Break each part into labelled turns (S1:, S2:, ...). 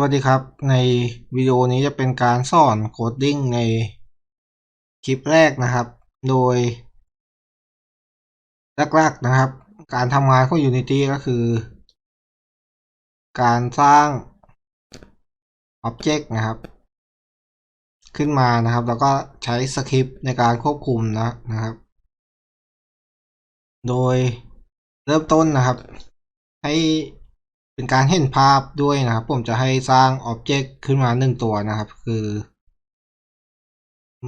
S1: สวัสดีครับ ในวิดีโอนี้จะเป็นการสอนโคดดิ้งในคลิปแรกนะครับ โดยแรกๆนะครับ การทำงานของ Unity ก็คือ การสร้าง Object นะครับ ขึ้นมานะครับ แล้วก็ใช้สคริปต์ในการควบคุมนะนะครับ โดยเริ่มต้นนะครับ ให้ เป็นการเห็นภาพด้วยนะครับ ผมจะให้สร้างอ็อบเจกต์ขึ้นมาหนึ่งตัวนะครับ คือ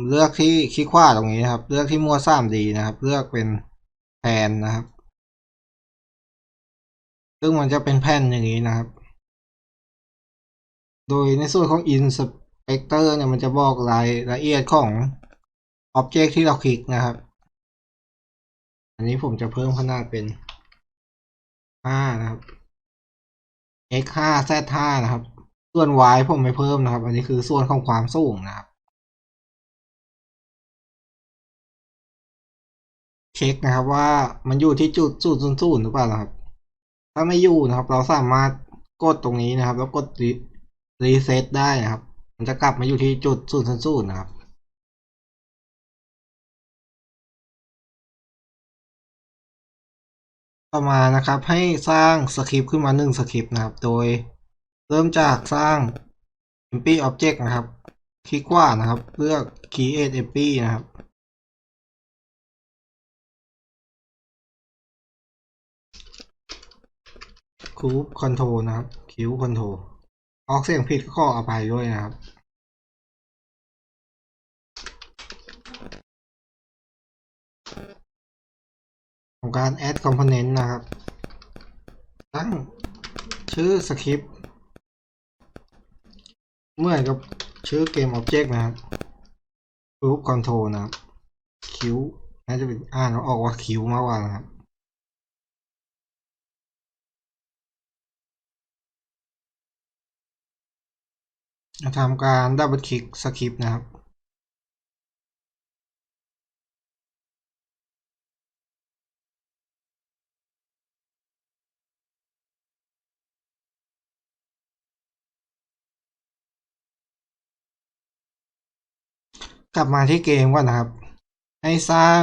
S1: เลือกที่คลิกขวาตรงนี้นะครับ เลือกที่มัว 3D นะครับ เลือกเป็นแผ่นนะครับ ซึ่งมันจะเป็นแผ่นอย่างนี้นะครับ โดยในส่วนของ Inspector เนี่ยมันจะบอกรายละเอียดของ Object ที่เราคลิกนะครับ อันนี้ผมจะเพิ่มขนาดเป็น5นะครับ x 5 z 5นะครับ ส่วน y ผมไม่เพิ่มนะครับ อันนี้คือส่วนของความสูงนะครับ เช็คนะครับว่ามันอยู่ที่จุดศูนย์ศูนย์หรือเปล่านะครับ ถ้าไม่อยู่นะครับ เราสามารถกดตรงนี้นะครับ แล้วกดรีเซ็ตได้นะครับ มันจะกลับมาอยู่ที่จุดศูนย์ศูนย์ศูนย์นะครับ ต่อมานะครับ ให้สร้างสคริปต์ขึ้นมาหนึ่งสคริปต์นะครับ โดยเริ่มจากสร้าง empty object นะครับ คลิกขวานะครับ เลือก create empty นะครับคูปคอนโทรนะครับ คิวคอนโทรออกเสียงผิดก็ขออภัยด้วยนะครับ ของการ add component นะครับ ตั้งชื่อสคริปต์เหมือนกับชื่อเกม object นะครับ group control นะครับคิวน่าจะเป็นอ่านออกว่าคิวมากกว่านะครับทำการดับเบิลคลิกสคริปต์นะครับ กลับมาที่เกมก่อนนะครับ ให้สร้าง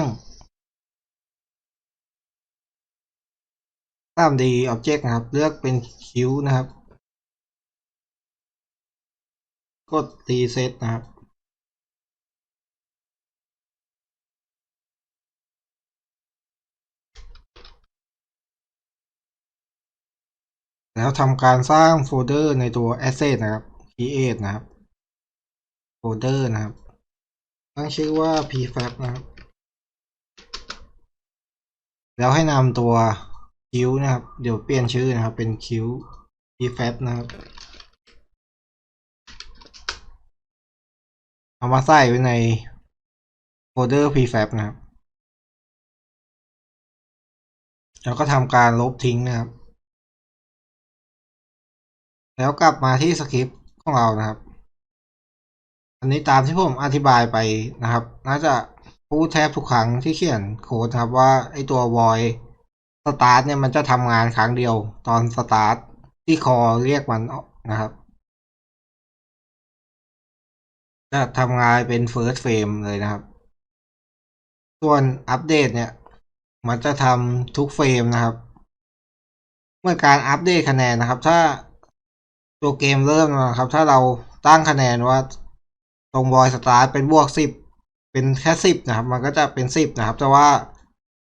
S1: 3D Object นะครับ เลือกเป็นคิวนะครับ กด Reset นะครับ แล้วทำการสร้างโฟลเดอร์ในตัว Asset นะครับ Create นะครับ โฟลเดอร์นะครับ ตั้งชื่อว่า prefab นะครับ แล้วให้นำตัวคิวนะครับ เดี๋ยวเปลี่ยนชื่อนะครับ เป็นคิว prefab นะครับเอามาใส่ไว้ในโฟลเดอร์ prefab นะครับ แล้วก็ทำการลบทิ้งนะครับ แล้วกลับมาที่สคริปต์ของเรานะครับ อันนี้ตามที่ผมอธิบายไปนะครับ น่าจะพูดแทบทุกครั้งที่เขียนโค้ดครับว่าไอตัว void start เนี่ยมันจะทำงานครั้งเดียว ตอน start ที่คอเรียกมันนะครับ จะทำงานเป็น first frame เลยนะครับ ส่วนอัปเดตเนี่ย มันจะทำทุกเฟรมนะครับ เมื่อการอัปเดตคะแนนนะครับ ถ้าตัวเกมเริ่มนะครับ ถ้าเราตั้งคะแนนว่า ตรงบอยสตาร์เป็นบวกสิบเป็นแค่สิบนะครับ มันก็จะเป็นสิบนะครับ แต่ว่า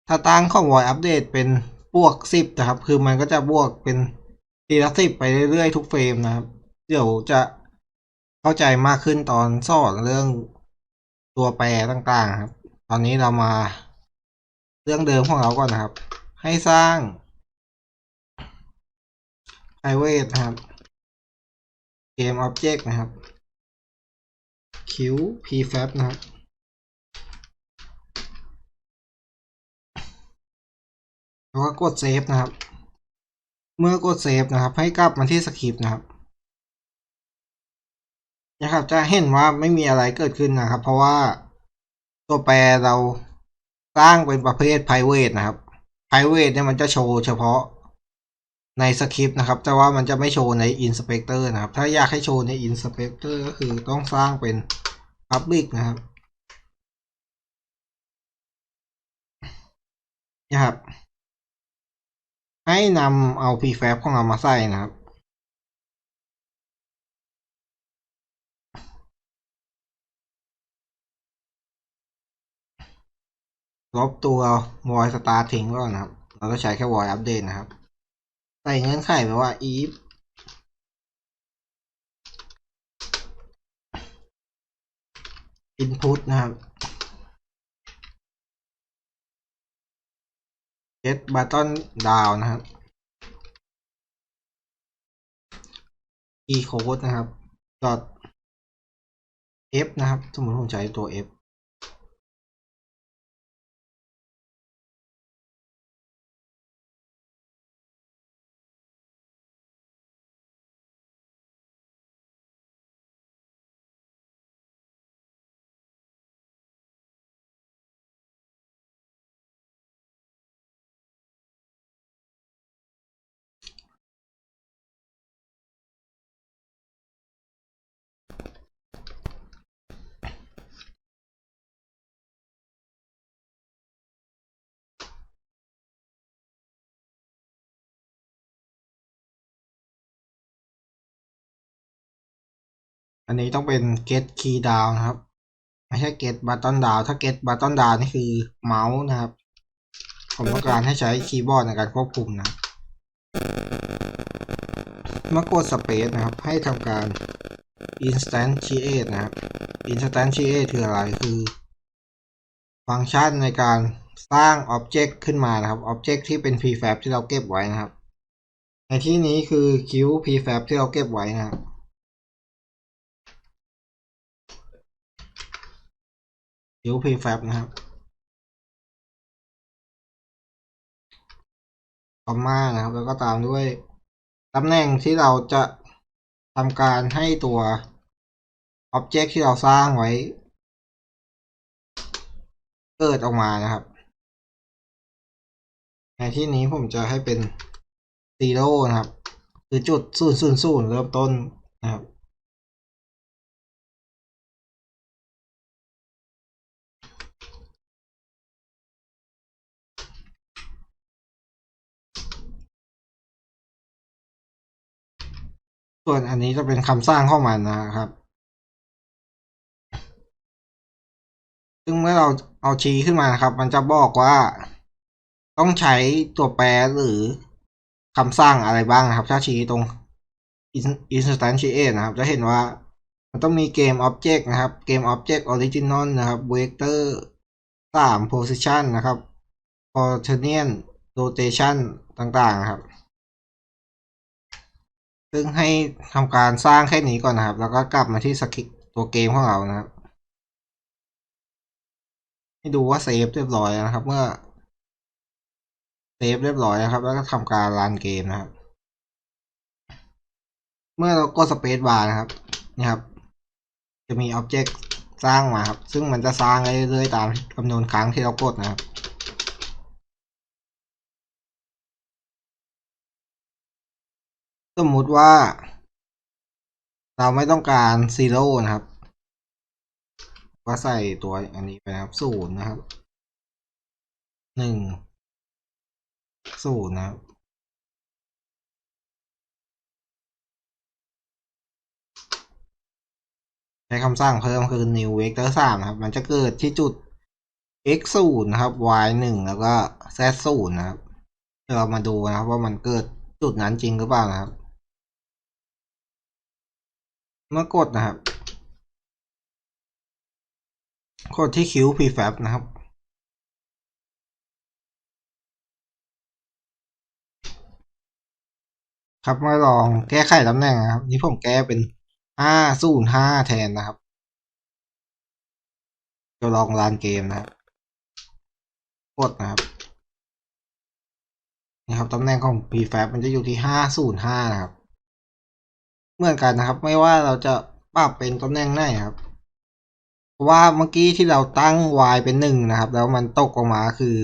S1: ถ้าตั้งของบอยอัปเดตเป็นบวกสิบนะครับ คือมันก็จะบวกเป็นทีละสิบไปเรื่อยๆทุกเฟรมนะครับ เดี๋ยวจะเข้าใจมากขึ้นตอนสอนเรื่องตัวแปรต่างๆครับ ตอนนี้เรามาเรื่องเดิมของเราก่อนนะครับ ให้สร้าง private นะครับ game object นะครับ q prefab นะครับแล้วก็กดเซฟนะครับ เมื่อกดเซฟนะครับ ให้กลับมาที่สคริปต์นะครับนะครับ จะเห็นว่าไม่มีอะไรเกิดขึ้นนะครับ เพราะว่าตัวแปรเราสร้างเป็นประเภท private นะครับ private เนี่ยมันจะโชว์เฉพาะ ในสคริปต์นะครับ แต่ว่ามันจะไม่โชว์ใน Inspector นะครับ ถ้าอยากให้โชว์ใน Inspector ก็คือต้องสร้างเป็น Public นะครับนะครับ ให้นำเอา prefab ของเรามาใส่นะครับ ลบตัว void start ทิ้งก่อนนะครับ เราก็ใช้แค่ void update นะครับ ส่เงื่อนไขไปว่า if input นะครับ get button down นะครับ e code นะครับ dot f นะครับ สมมติผมใช้ตัว f อันนี้ต้องเป็น get key down นะครับ ไม่ใช่ get button down ถ้า get button down นี่คือเมาส์นะครับ ผมต้องการให้ใช้คีย์บอร์ดในการควบคุมนะเมื่อกด space นะครับ ให้ทำการ instantiate นะครับ instantiate คืออะไร คือ ฟังก์ชันในการสร้าง object ขึ้นมานะครับ object ที่เป็น prefab ที่เราเก็บไว้นะครับ ในที่นี้คือ q prefab ที่เราเก็บไว้นะครับ q prefab นะครับคอมมานะครับ แล้วก็ตามด้วยตำแหน่งที่เราจะทำการให้ตัว Object ที่เราสร้างไว้ เกิดออกมานะครับ ในที่นี้ผมจะให้เป็น zero นะครับ คือจุดศูนย์ศูนย์ศูนย์เริ่มต้นนะครับ ส่วนอันนี้จะเป็นคำสร้างของมันนะครับ ซึ่งเมื่อเราเอาชี้ขึ้นมานะครับ มันจะบอกว่าต้องใช้ตัวแปรหรือคำสร้างอะไรบ้างนะครับ ถ้าชี้ตรง instantiate นะครับ จะเห็นว่ามันต้องมีเกม object นะครับ เกม object original นะครับ vector สาม position นะครับ quaternion rotation ต่างๆ นะครับ ซึ่งให้ทำการสร้างแค่นี้ก่อนนะครับ แล้วก็กลับมาที่สคริปตัวเกมของเรานะครับ ให้ดูว่าเซฟเรียบร้อยนะครับ เมื่อเซฟเรียบร้อยนะครับ แล้วก็ทำการรันเกมนะครับ เมื่อเรากดสเปซบาร์นะครับนี่ครับ จะมีอ็อบเจกต์สร้างมาครับ ซึ่งมันจะสร้างเรื่อยๆตามจำนวนครั้งที่เรากดนะครับ สมมุติว่า เราไม่ต้องการซีโร่นะครับ ก็ใส่ตัวอันนี้ไปครับศูนย์นะครับหนึ่งศูนย์นะครับใช้คำสั่งเพิ่มคือ new vector 3นะครับ มันจะเกิดที่จุด x 0นะครับ y 1แล้วก็ z 0นะครับ เดี๋ยวเรามาดูนะครับว่ามันเกิดจุดนั้นจริงหรือเปล่านะครับ เมื่อกดนะครับ กดที่คิว prefab นะครับ ครับมาลองแก้ไขตำแหน่งนะครับ นี่ผมแก้เป็นห้าศูนย์ห้าแทนนะครับ จะลองลานเกมนะครับ กดนะครับนี่ครับตำแหน่งของ prefab มันจะอยู่ที่ห้าศูนย์ห้านะครับ เหมือนกันนะครับ ไม่ว่าเราจะปรับเป็นตำแหน่งไหนครับเพราะว่าเมื่อกี้ที่เราตั้ง y เป็นหนึ่งนะครับ แล้วมันตกออกมาคือ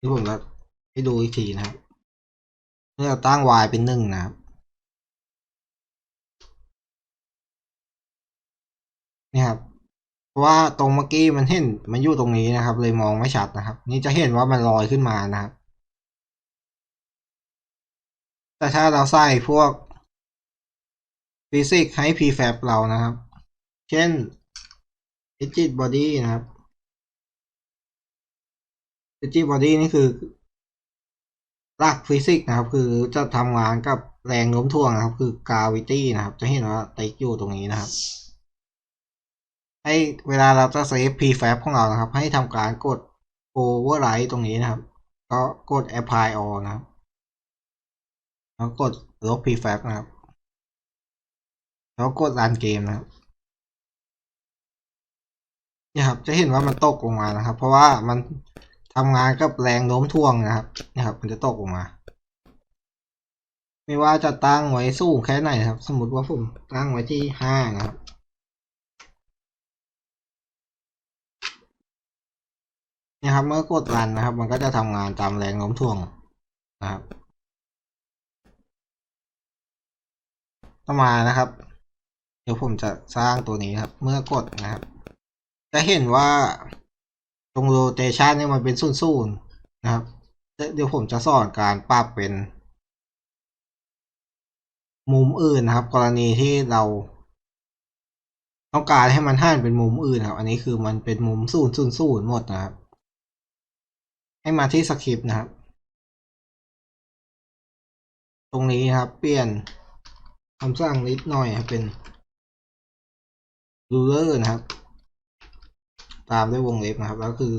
S1: นี่ผมจะให้ดูอีกทีนะครับเมื่อเราตั้ง y เป็นหนึ่งนะครับนี่ครับเพราะว่าตรงเมื่อกี้มันเห็นมันอยู่ตรงนี้นะครับ เลยมองไม่ชัดนะครับ นี่จะเห็นว่ามันลอยขึ้นมานะครับ แต่ถ้าเราใส่พวกฟิสิกส์ให้ prefab เรานะครับ เช่น rigid body นะครับ rigid body นี่คือหลักฟิสิกส์นะครับ คือจะทำงานกับแรงโน้มถ่วงนะครับ คือ gravity นะครับ จะเห็นว่าติ๊กอยู่ตรงนี้นะครับ ให้เวลาเราจะเซฟ prefab ของเรานะครับ ให้ทำการกด override ตรงนี้นะครับ ก็กด apply all นะครับ แล้วกดลบ prefab นะครับ แล้วกด run เกมนะครับนี่ครับ จะเห็นว่ามันตกลงมานะครับ เพราะว่ามันทำงานกับแรงโน้มถ่วงนะครับนี่ครับ มันจะตกลงมา ไม่ว่าจะตั้งไว้สูงแค่ไหนนครับ สมมติว่าผมตั้งไว้ที่ห้านะครับนี่ครับ เมื่อกดรันนะครับ มันก็จะทำงานตามแรงโน้มถ่วงนะครับ ต่อมานะครับ เดี๋ยวผมจะสร้างตัวนี้ครับ เมื่อกดนะครับ จะเห็นว่าตรงโรเตชันเนี่ยมันเป็นศูนย์ศูนย์นะครับ เดี๋ยวผมจะสอนการปรับเป็น มุมอื่นนะครับ กรณีที่เราต้องการให้มันหันเป็นมุมอื่นครับ อันนี้คือมันเป็นมุมศูนย์ศูนย์ศูนย์หมดนะครับ ให้มาที่สคริปต์นะครับ ตรงนี้นะครับ เปลี่ยน คำสั่งนิดหน่อยครับเป็น ruler นะครับ ตามด้วยวงเล็บนะครับแล้วคือ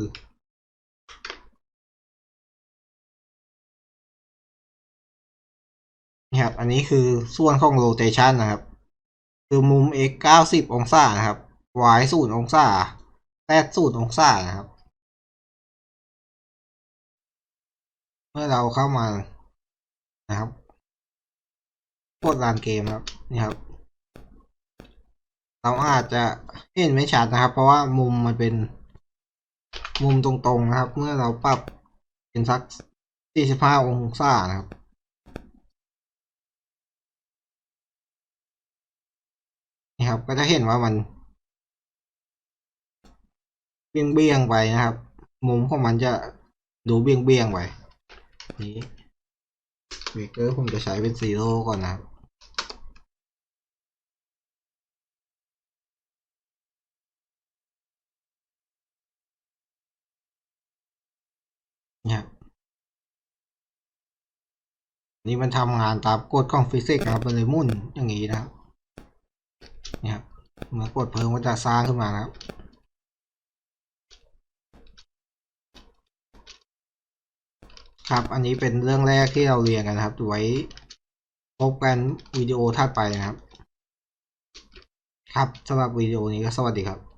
S1: นี่ครับ อันนี้คือส่วนของ rotation นะครับ คือมุม x 90 องศานะครับ y 0องศา80องศานะครับ เมื่อเราเข้ามานะครับ กดลานเกมครับนี่ครับ เราอาจจะเห็นไม่ชัดนะครับ เพราะว่ามุมมันเป็น มุมตรงๆนะครับ เมื่อเราปรับเป็นสัก 45 องศานะครับนี่ครับ ก็จะเห็นว่ามันเบี่ยงเบี่ยงๆไปนะครับ มุมของมันจะดูเบี่ยงเบี่ยงๆไปนี้เบรกเกอร์ผมจะใช้เป็นซีโร่ก่อนนะครับ เนี่ยนี่มันทำงานตามกฎของฟิสิกส์นะครับมันเลยมุ่นอย่างนี้นะครับเนี่ยครับเมื่อกดเพิ่มก็จะสร้างขึ้นมานะครับครับ อันนี้เป็นเรื่องแรกที่เราเรียนกันนะครับ ไว้พบกันวิดีโอถัดไปนะครับ ครับสำหรับวิดีโอนี้ก็สวัสดีครับ